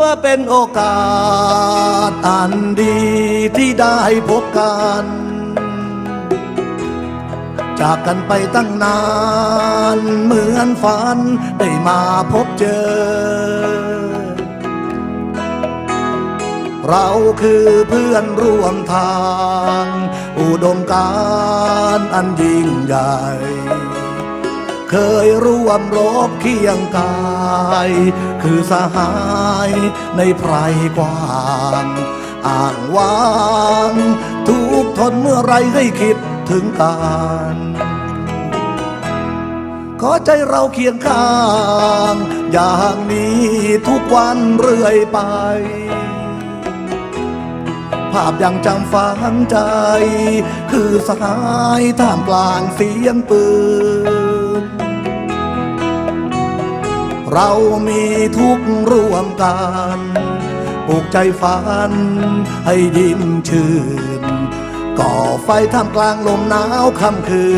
ว่าเป็นโอกาสอันดีที่ได้พบกัน จากกันไปตั้งนาน เหมือนฝันได้มาพบเจอ เราคือเพื่อนร่วมทาง อุดมการอันยิ่งใหญ่ เคยร่วมรบเคียงกาย คือสหายในไพรกว้างอ่างวางทุกทนเมื่อไรให้คิดถึงการขอใจเราเคียงข้าง อย่างนี้ทุกวันเรื่อยไป ภาพยังจำฝังใจ คือสหายท่ามกลางเสียงปืน เรามีทุกข์ร่วมกันปลูกใจฝันให้ยิ้มชื่น ก่อไฟท่ามกลางลมหนาวค่ำคื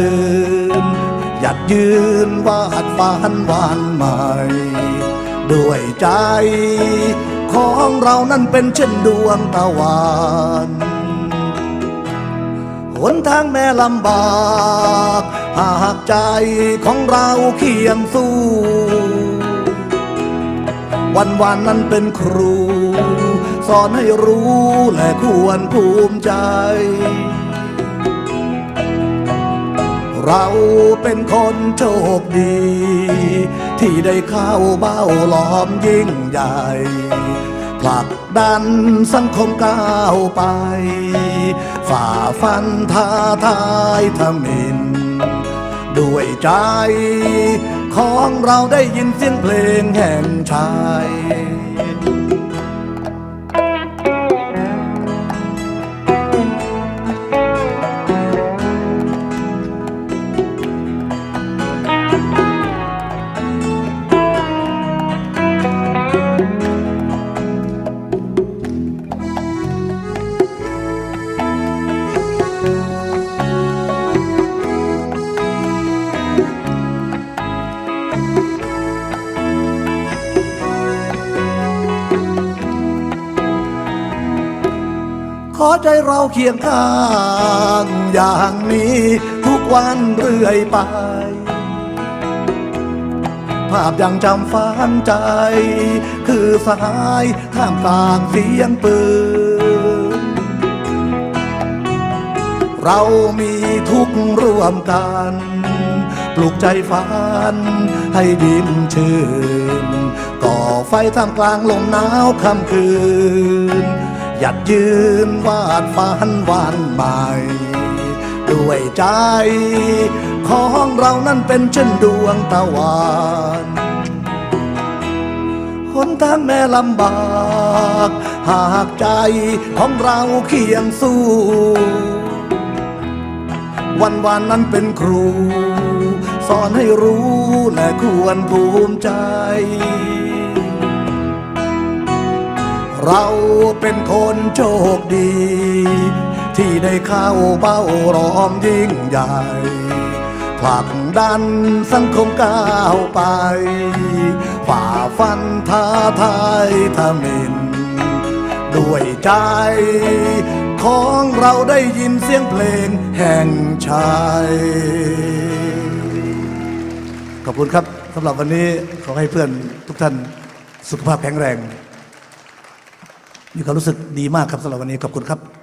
น หยัดยืนวาดฝันวันใหม่ ด้วยใจของเรานั้นเป็นเช่นดวงตะวันหนทางแม่ลำบาก หากใจของเราเคียงสู้ วันวันนั้นเป็นครู สอนให้รู้และควรภูมิใจ เราเป็นคนโชคดี ที่ได้เข้าเบ้าล้อมยิ่งใหญ่ผลักดันสังคมก้าวไป ฝ่าฟันท้าทายทมิน ด้วยใจ ของเราได้ยินเสียงเพลงแห่งชาย ขอใจเราเคียงข้าง อย่างนี้ทุกวันเรื่อยไป ภาพยังจำฝังใจ คือสหายท่ามกลางเสียงปืน เรามีทุกร่วมกัน ปลุกใจฝันให้ยิ้มชื่น ก่อไฟท่ามกลางลมหนาวค่ำคืน ยัดยืนวาดฝันวันใหม่ ด้วยใจ ของเรานั้นเป็นเช่นดวงตะวันหนทางแม่ลำบาก หากใจของเราเคียงสู้ วันวันนั้นเป็นครู สอนให้รู้และควรภูมิใจ เราเป็นคนโชคดี ที่ได้เข้าเบ้ารอมยิ่งใหญ่ผลักดันสังคมก้าวไป ฝ่าฟันท้าทายทมิน ด้วยใจ ของเราได้ยินเสียงเพลงแห่งชายขอบคุณครับสำหรับวันนี้ขอให้เพื่อนทุกท่านสุขภาพแข็งแรง มีความรู้สึกดีมากครับสำหรับวันนี้ขอบคุณครับ